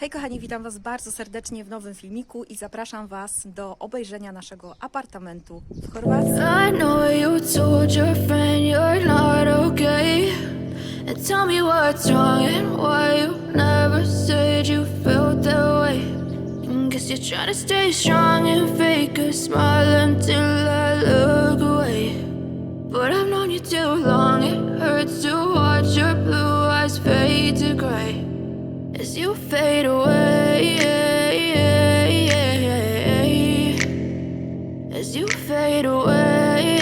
Hej kochani, witam Was bardzo serdecznie w nowym filmiku i zapraszam Was do obejrzenia naszego apartamentu w Chorwacji. But I've known you too long, it hurts to watch your blue eyes fade to gray as you fade away. As you fade away.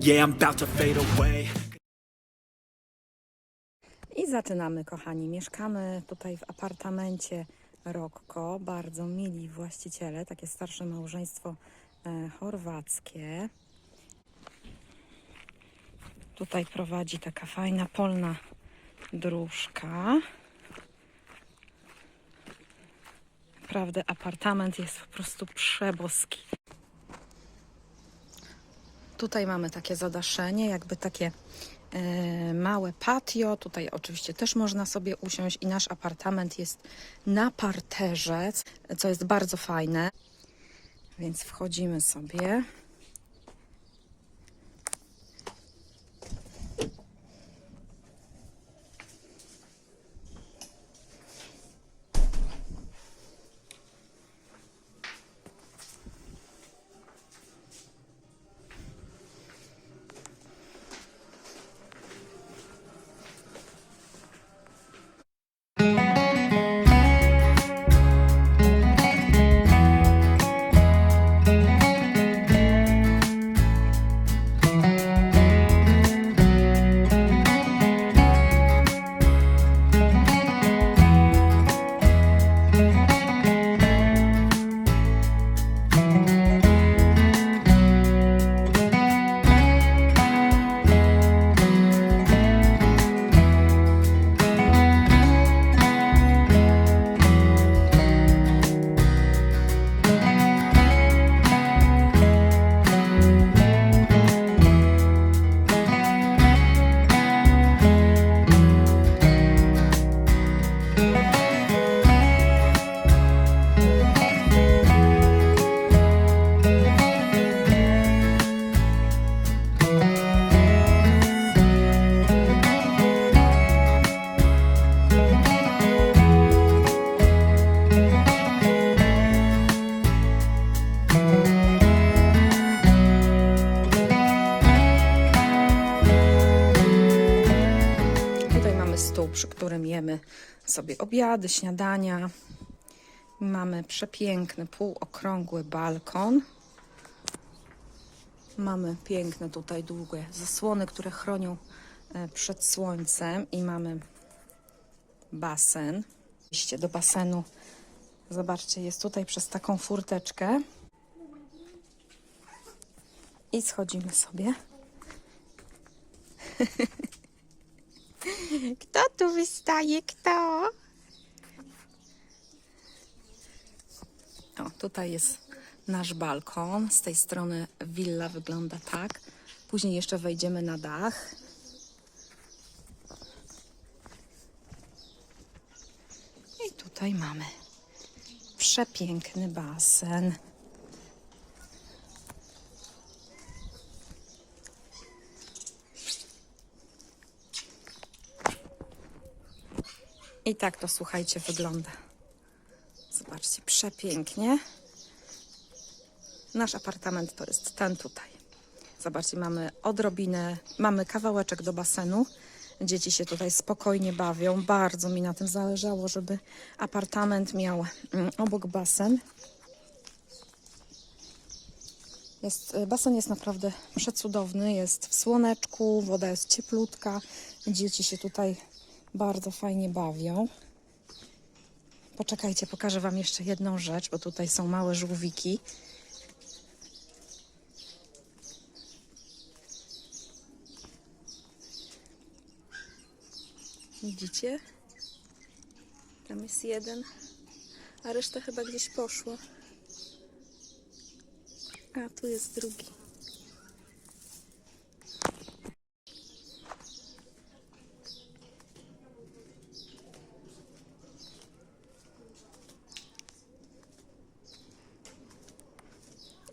Yeah, I'm about to fade away. I zaczynamy kochani. Mieszkamy tutaj w apartamencie Rokko. Bardzo mili właściciele, takie starsze małżeństwo e, chorwackie. Tutaj prowadzi taka fajna polna dróżka. Naprawdę apartament jest po prostu przeboski. Tutaj mamy takie zadaszenie, jakby takie e, małe patio. Tutaj oczywiście też można sobie usiąść i nasz apartament jest na parterze, co jest bardzo fajne. Więc wchodzimy sobie. Przy którym jemy sobie obiady, śniadania. Mamy przepiękny, półokrągły balkon. Mamy piękne tutaj długie zasłony, które chronią e, przed słońcem i mamy basen. Iście do basenu. Zobaczcie, jest tutaj przez taką furteczkę. I schodzimy sobie. Kto tu wystaje? Kto? O, tutaj jest nasz balkon. Z tej strony willa wygląda tak. Później jeszcze wejdziemy na dach. I tutaj mamy przepiękny basen. I tak to słuchajcie wygląda. Zobaczcie, przepięknie. Nasz apartament to jest ten tutaj. Zobaczcie, mamy odrobinę, mamy kawałeczek do basenu. Dzieci się tutaj spokojnie bawią. Bardzo mi na tym zależało, żeby apartament miał mm, obok basen. Jest, y, basen jest naprawdę przecudowny, jest w słoneczku, woda jest cieplutka. Dzieci się tutaj bardzo fajnie bawią. Poczekajcie, pokażę Wam jeszcze jedną rzecz, bo tutaj są małe żółwiki. Widzicie? Tam jest jeden, a reszta chyba gdzieś poszła. A tu jest drugi.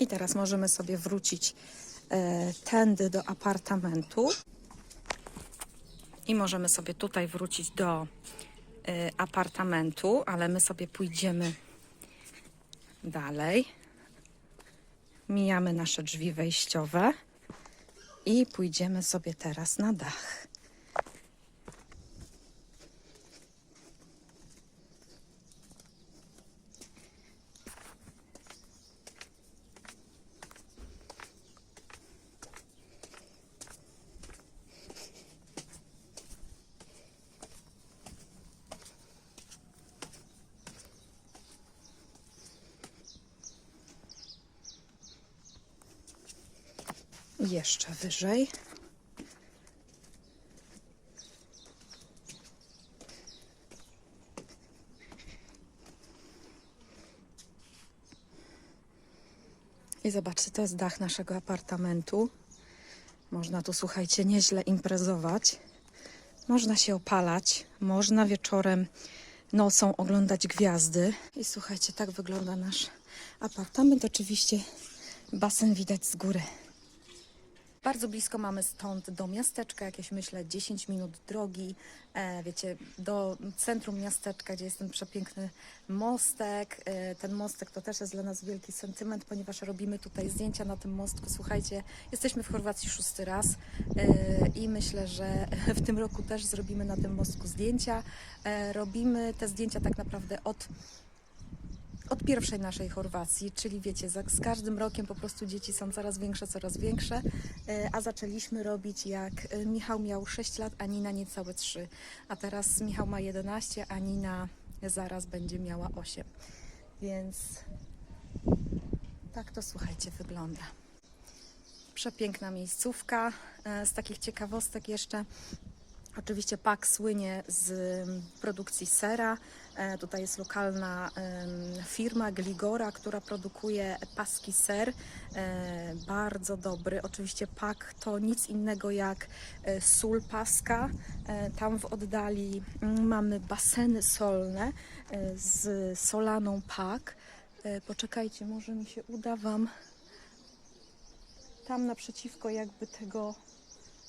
I teraz możemy sobie wrócić e, tędy do apartamentu. I możemy sobie tutaj wrócić do e, apartamentu, ale my sobie pójdziemy dalej. Mijamy nasze drzwi wejściowe i pójdziemy sobie teraz na dach. Jeszcze wyżej. I zobaczcie, to jest dach naszego apartamentu. Można tu, słuchajcie, nieźle imprezować. Można się opalać, można wieczorem, nocą oglądać gwiazdy. I słuchajcie, tak wygląda nasz apartament. Oczywiście basen widać z góry. Bardzo blisko mamy stąd do miasteczka, jakieś myślę 10 minut drogi, e, wiecie, do centrum miasteczka, gdzie jest ten przepiękny mostek. E, ten mostek to też jest dla nas wielki sentyment, ponieważ robimy tutaj zdjęcia na tym mostku. Słuchajcie, jesteśmy w Chorwacji szósty raz e, i myślę, że w tym roku też zrobimy na tym mostku zdjęcia. E, robimy te zdjęcia tak naprawdę od od pierwszej naszej Chorwacji, czyli wiecie, z każdym rokiem po prostu dzieci są coraz większe, coraz większe, e, a zaczęliśmy robić jak e, Michał miał 6 lat, a Nina niecałe 3, a teraz Michał ma 11, a Nina zaraz będzie miała 8, więc tak to słuchajcie wygląda. Przepiękna miejscówka. E, Z takich ciekawostek jeszcze Oczywiście Pak słynie z mm, produkcji sera. E, Tutaj jest lokalna firma Gligora, która produkuje paski ser. E, Bardzo dobry. Oczywiście Pak to nic innego jak e, sól paska. Tam w oddali mm, mamy baseny solne z solaną Pak. Poczekajcie, może mi się uda Wam tam naprzeciwko jakby tego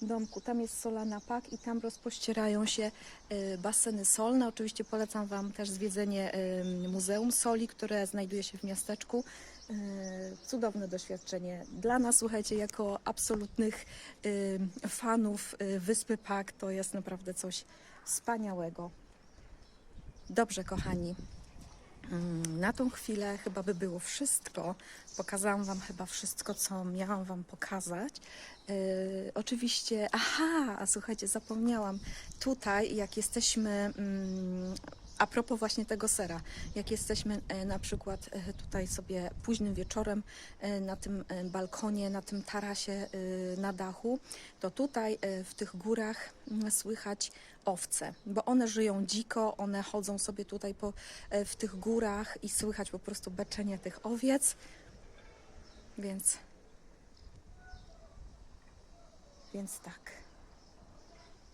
domku. Tam jest solana pak i tam rozpościerają się y, baseny solne. Oczywiście polecam Wam też zwiedzenie y, Muzeum Soli, które znajduje się w miasteczku. Y, Cudowne doświadczenie dla nas, słuchajcie, jako absolutnych fanów Wyspy Pak, to jest naprawdę coś wspaniałego. Dobrze, kochani. Mm, Na tą chwilę chyba by było wszystko. Pokazałam Wam chyba wszystko, co miałam Wam pokazać. Yy, oczywiście, aha, słuchajcie, zapomniałam. Tutaj, jak jesteśmy, mm, a propos właśnie tego sera, jak jesteśmy e, na przykład e, tutaj sobie późnym wieczorem e, na tym balkonie, na tym tarasie na dachu, to tutaj w tych górach mm, słychać owce, bo one żyją dziko, one chodzą sobie tutaj po, w tych górach i słychać po prostu beczenie tych owiec, więc więc tak.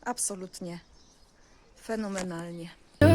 Absolutnie fenomenalnie.